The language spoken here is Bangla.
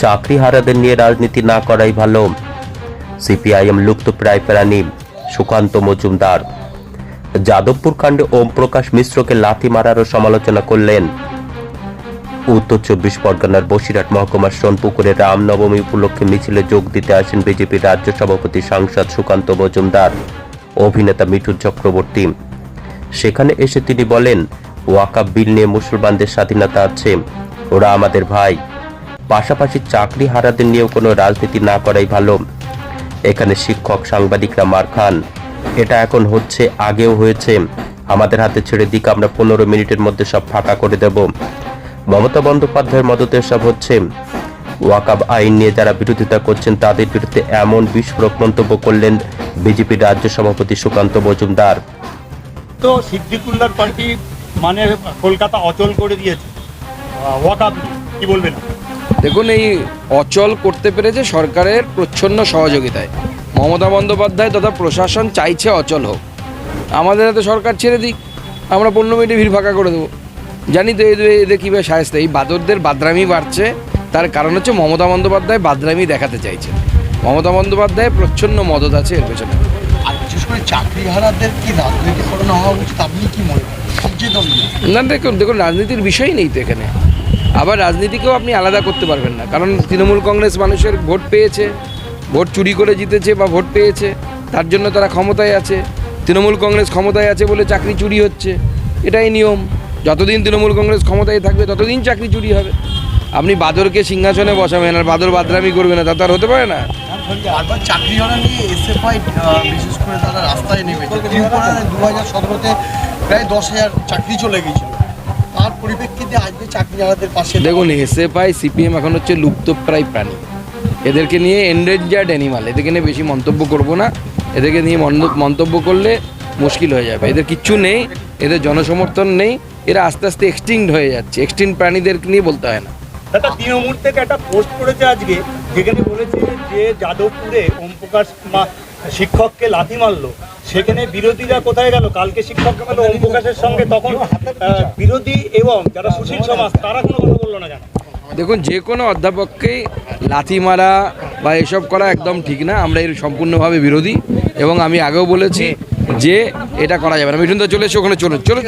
চাকরিহারাদের নিয়ে রাজনীতি না করাই ভালো। সিপিআইএম লুপ্তপ্রায় প্রাণী, সুকান্ত মজুমদার। যাদবপুর কাণ্ডে ওম প্রকাশ মিশ্রকে লাথি মারারও সমালোচনা করলেন। উত্তর চব্বিশ পরগনার বসিরহাট মহকুমার সোনপুকুরে রামনবমী উপলক্ষে মিছিলে যোগ দিতে আসেন বিজেপির রাজ্য সভাপতি সাংসদ সুকান্ত মজুমদার, অভিনেতা মিঠুন চক্রবর্তী। সেখানে এসে তিনি বলেন, ওয়াকাব বিল নিয়ে মুসলমানদের স্বাধীনতা আছে, ওরা আমাদের ভাই। পাশাপাশি চাকরি হারাদের নিয়েও কোনো রাজনীতি না করাই ভালো। এখানে শিক্ষক সাংবাদিকরা মার খান। এটা এখন হচ্ছে, আগেও হয়েছে। আমাদের হাতে ছেড়ে দিক, আমরা পনেরো মিনিটের মধ্যে সব ফাঁকা করে দেব। মমতা বন্দ্যোপাধ্যায়ের মদতে সব হচ্ছে। ওয়াকাব আইন নিয়ে যারা বিরোধিতা করছেন, তাদের বিরুদ্ধে এমন বিস্ফোরক মন্তব্য করলেন বিজেপির রাজ্য সভাপতি সুকান্ত মজুমদার। তো সিদ্দিকুল্লার পার্টি মানে কলকাতা অচল করে দিয়েছে। ওয়াকাপ কি বলবেন? দেখুন এই অচল করতে পেরেছে সরকারের প্রচ্ছন্ন সহযোগিতায়। মমতা বন্দ্যোপাধ্যায় তথা প্রশাসন চাইছে অচল হোক। আমাদের হাতে সরকার ছেড়ে দিক আমরা পনেরো মিনিটে ভিড় ফাঁকা করে দেবো। জানি তো এদের এদের কীভাবে সাহেস্ত এই বাদরদের বাদরামি বাড়ছে তার কারণ হচ্ছে মমতা বন্দ্যোপাধ্যায় বাদরামি দেখাতে চাইছে মমতা বন্দ্যোপাধ্যায় প্রচ্ছন্ন মদত আছে এর পেছনে। আর বিশেষ করে চাকরিহারাদের কি রাজনীতিকরণ হওয়া উচিত? আপনি কি মনে করেন? যে দল নিয়ে? না দেখুন দেখুন রাজনীতির বিষয় নেই তো এখানে। আবার রাজনীতিকেও আপনি আলাদা করতে পারবেন না। কারণ তৃণমূল কংগ্রেস মানুষের ভোট পেয়েছে, ভোট চুরি করে জিতেছে বা ভোট পেয়েছে, তার জন্য তারা ক্ষমতায় আছে। তৃণমূল কংগ্রেস ক্ষমতায় আছে বলে চাকরি চুরি হচ্ছে। এটাই নিয়ম। যতদিন তৃণমূল কংগ্রেস ক্ষমতায় থাকবে, ততদিন চাকরি চুরি হবে। আপনি বাদরকে সিংহাসনে বসাবেন আর বাদর বাদরামি করবে না, তা তো আর হতে পারে না। এসএফআই বিশেষ করে তারা রাস্তায় নেমেছে। দু হাজার সতেরোতে প্রায় দশ হাজার চাকরি চলে গিয়েছিল তার পরিপ্রেক্ষিতে আজকে চাকরিহারাদের পাশে দেখুন এসএফআই সিপিএম এখন হচ্ছে লুপ্তপ্রায় প্রাণী। এদেরকে নিয়ে এন্ডেঞ্জার্ড অ্যানিমাল এদেরকে নিয়ে বেশি মন্তব্য করব না। এদেরকে নিয়ে মন্তব্য করলে মুশকিল হয়ে যাবে। এদের কিচ্ছু নেই এদের জনসমর্থন নেই এরা আস্তে আস্তে এক্সটিংড হয়ে যাচ্ছে। এক্সটিংড প্রাণীদেরকে নিয়ে বলতে হয় না। দাদা তৃণমূল থেকে একটা পোস্ট করেছে আজকে যেখানে বলেছে যে যাদবপুরে ওম প্রকাশ মা- শিক্ষককে লাথি মারলো। সেখানে বিরোধীরা কোথায় গেল? কালকে শিক্ষককে গেল ওম প্রকাশের সঙ্গে তখন বিরোধী এবং যারা সুশীল সমাজ তারা কোনো কথা বলল না কেন দেখুন যে কোনো অধ্যাপককেই লাথি মারা বা এসব করা একদম ঠিক না। আমরা এর সম্পূর্ণভাবে বিরোধী এবং আমি আগেও বলেছি যে এটা করা যাবে না। মিঠুন তো চলে এসে ওখানে চলো চলো